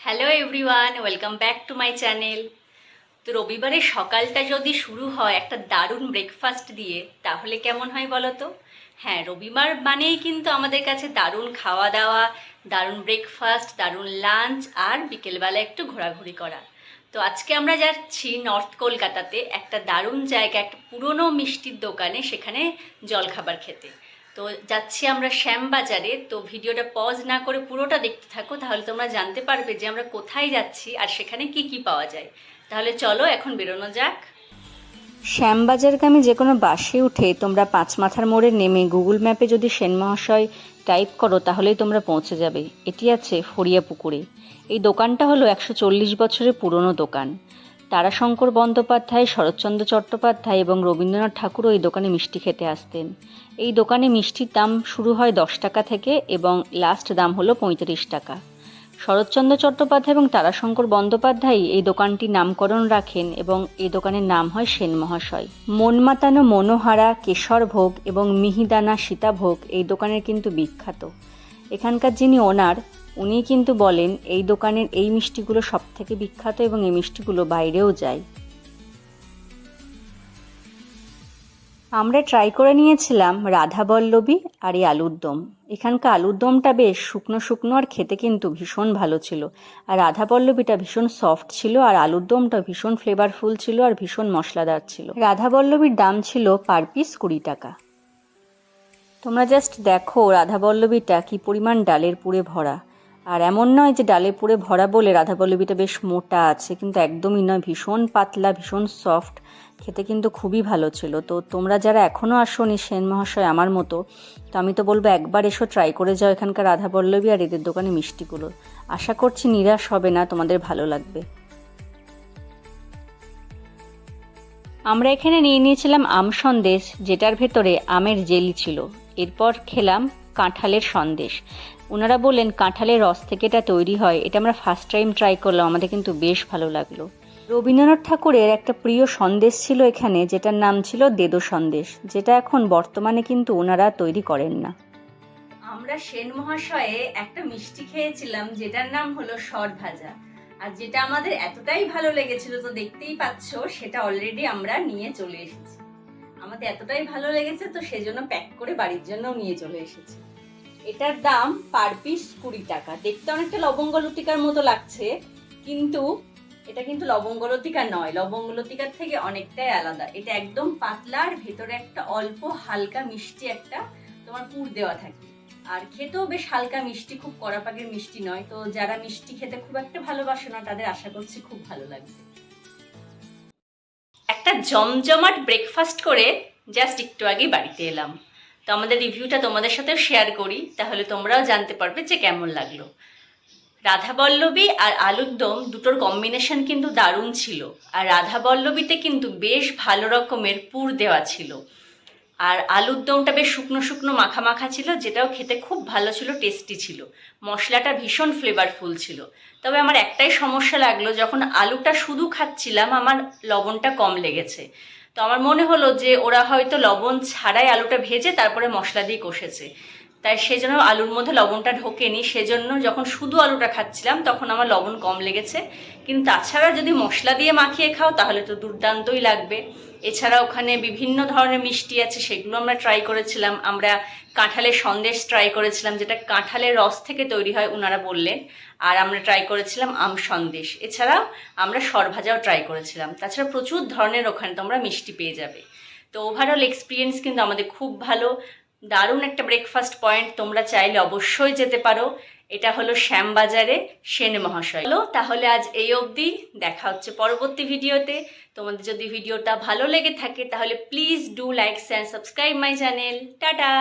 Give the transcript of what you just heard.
Hello everyone welcome back to my channel তো রবিবারের সকালটা যদি শুরু হয় একটা দারুণ ব্রেকফাস্ট দিয়ে, তাহলে কেমন হয় বলো তো? হ্যাঁ রবিবার মানেই কিন্তু আমাদের কাছে দারুণ খাওয়া দাওয়া দারুণ ব্রেকফাস্ট দারুণ লাঞ্চ আর বিকেলবেলা একটু ঘোরাঘুরি করা। তো আজকে আমরা যাচ্ছি নর্থ কলকাতাতে, একটা দারুণ জায়গা, একটা পুরনো মিষ্টির দোকানে, সেখানে জলখাবার খেতে। তো যাচ্ছি আমরা শ্যামবাজারে। তো ভিডিওটা পজ না করে পুরোটা দেখতে থাকো, তাহলে তোমরা জানতে পারবে যে আমরা কোথায় যাচ্ছি আর সেখানে কি কি পাওয়া যায়। তাহলে চলো এখন বেরোনো যাক। শ্যামবাজারগামী যে কোনো বাসে উঠে তোমরা পাঁচ মাথার মোড়ে নেমে গুগল ম্যাপে যদি সেন মহাশয় টাইপ করো, তাহলেই তোমরা পৌঁছে যাবে। এটি আছে ফড়িয়া পুকুরে এই দোকানটা হলো একশো চল্লিশ বছরের পুরনো দোকান। তারাশঙ্কর বন্দ্যোপাধ্যায়, শরৎচন্দ্র চট্টোপাধ্যায় এবং রবীন্দ্রনাথ ঠাকুরও এই দোকানে মিষ্টি খেতে আসতেন। এই দোকানে মিষ্টির দাম শুরু হয় দশ টাকা থেকে এবং লাস্ট দাম হলো পঁয়ত্রিশ টাকা। শরৎচন্দ্র চট্টোপাধ্যায় এবং তারাশঙ্কর বন্দ্যোপাধ্যায় এই দোকানটি নামকরণ রাখেন এবং এই দোকানের নাম হয় সেন মহাশয়। মন মাতানো মনোহারা কেশরভোগ এবং মিহিদানা সীতাভোগ এই দোকানের কিন্তু বিখ্যাত। এখানকার যিনি ওনার উনি কিন্তু বলেন, এই দোকানের এই মিষ্টিগুলো সব থেকে বিখ্যাত এবং এই মিষ্টিগুলো বাইরেও যায়। আমরা ট্রাই করে নিয়েছিলাম রাধাবল্লবী আর এই আলুর দম। এখানকার আলুর দমটা বেশ শুকনো শুকনো আর খেতে কিন্তু ভীষণ ভালো ছিল। আর রাধা রাধাবল্লবীটা ভীষণ সফট ছিল আর আলুর দমটা ভীষণ ফ্লেভারফুল ছিল আর ভীষণ মশলাদার ছিল। রাধাবল্লবীর দাম ছিল পার পিস কুড়ি টাকা। তোমরা জাস্ট দেখো রাধাবল্লবীটা কি পরিমাণ ডালের পুরে ভরা। আর এমন নয় যে ডালে পুরে ভরা বলে রাধাবল্লবীটা বেশ মোটা আছে, কিন্তু একদমই নয়। ভীষণ পাতলা, ভীষণ সফট খেতে কিন্তু খুবই ভালো ছিল। তো তোমরা যারা এখনও আসোনি সেন মহাশয় আমার মতো, তো আমি তো বলব একবার এসো ট্রাই করে যাও এখানকার রাধাবল্লবী আর এদের দোকানে মিষ্টিগুলো। আশা করছি নিরাশ হবে না, তোমাদের ভালো লাগবে। আমরা এখানে নিয়ে নিয়েছিলাম আম সন্দেশ, যেটার ভেতরে আমের জেলি ছিল। এরপর খেলাম কাঁঠালের সন্দেশ। ওনারা বললেন, কাঁঠালের রস থেকে এটা তৈরি হয়। এটা আমরা ফার্স্ট টাইম ট্রাই করলাম, আমাদের কিন্তু বেশ ভালো লাগল। রবীন্দ্রনাথ ঠাকুরের একটা প্রিয় সন্দেশ ছিল এখানে, যেটার নাম ছিল দেদো সন্দেশ, যেটা এখন বর্তমানে কিন্তু ওনারা তৈরি করেন না। আমরা সেন মহাশয়ে একটা মিষ্টি খেয়েছিলাম, যেটার নাম হলো সর ভাজা। আর যেটা আমাদের এতটাই ভালো লেগেছিল, তো দেখতেই পাচ্ছ, সেটা অলরেডি আমরা নিয়ে চলে এসেছি। আমাদের এতটাই ভালো লেগেছে, তো সেজন্য প্যাক করে বাড়ির জন্যও নিয়ে চলে এসেছি। এটার দাম পার পিস কুড়ি টাকা। দেখতে অনেকটা লবঙ্গ লতিকার মতো লাগছে, কিন্তু এটা কিন্তু লবঙ্গ লতিকা নয়। লবঙ্গ লতিকার থেকে অনেকটাই আলাদা। এটা একদম পাতলার ভেতরে একটা অল্প হালকা মিষ্টি একটা তোমার পুর দেওয়া থাকে। আর খেতেও বেশ হালকা মিষ্টি, খুব কড়া পাকের মিষ্টি নয়। তো যারা মিষ্টি খেতে খুব একটা ভালোবাসে না, তাদের আশা করছি খুব ভালো লাগবে। একটা জমজমাট ব্রেকফাস্ট করে জাস্ট একটু আগে বাড়িতে এলাম। তো আমাদের রিভিউটা তোমাদের সাথেও শেয়ার করি, তাহলে তোমরাও জানতে পারবে যে কেমন লাগল। রাধাবল্লবী আর আলুর দম দুটোর কম্বিনেশন কিন্তু দারুণ ছিল, আর রাধাবল্লবীতে কিন্তু বেশ ভালো রকমের পুর দেওয়া ছিল। আর আলুর দমটা বেশ শুকনো শুকনো মাখা মাখা ছিল, যেটাও খেতে খুব ভালো ছিল টেস্টি ছিল। মশলাটা ভীষণ ফ্লেভারফুল ছিল। তবে আমার একটাই সমস্যা লাগল, যখন আলুটা শুধু খাচ্ছিলাম, আমার লবণটা কম লেগেছে। তো আমার মনে হলো যে ওরা হয়তো লবণ ছাড়াই আলুটা ভেজে তারপরে মশলা দিয়ে কষেছে। তাই সেজন্য আলুর মধ্যে লবণটা ঢোকেনি। সেজন্য যখন শুধু আলুটা খাচ্ছিলাম, তখন আমার লবণ কম লেগেছে। কিন্তু তাছাড়া যদি মশলা দিয়ে মাখিয়ে খাও, তাহলে তো দুর্দান্তই লাগবে। এছাড়া ওখানে বিভিন্ন ধরনের মিষ্টি আছে, সেগুলো আমরা ট্রাই করেছিলাম। আমরা কাঁঠালের সন্দেশ ট্রাই করেছিলাম, যেটা কাঁঠালের রস থেকে তৈরি হয় ওনারা বললেন। আর আমরা ট্রাই করেছিলাম আম সন্দেশ। এছাড়াও আমরা সরভাজাও ট্রাই করেছিলাম। তাছাড়া প্রচুর ধরনের ওখানে তোমরা মিষ্টি পেয়ে যাবে। তো ওভারঅল এক্সপিরিয়েন্স কিন্তু আমাদের খুব ভালো। দারুণ একটা ব্রেকফাস্ট পয়েন্ট তোমরা চাইলে অবশ্যই যেতে পারো। এটা হলো শ্যামবাজারে সেন মহাশয়। হলো তাহলে আজ এই অবধি দেখা হচ্ছে পরবর্তী ভিডিওতে। তোমাদের যদি ভিডিওটা ভালো লেগে থাকে তাহলে please do like and subscribe my channel tata!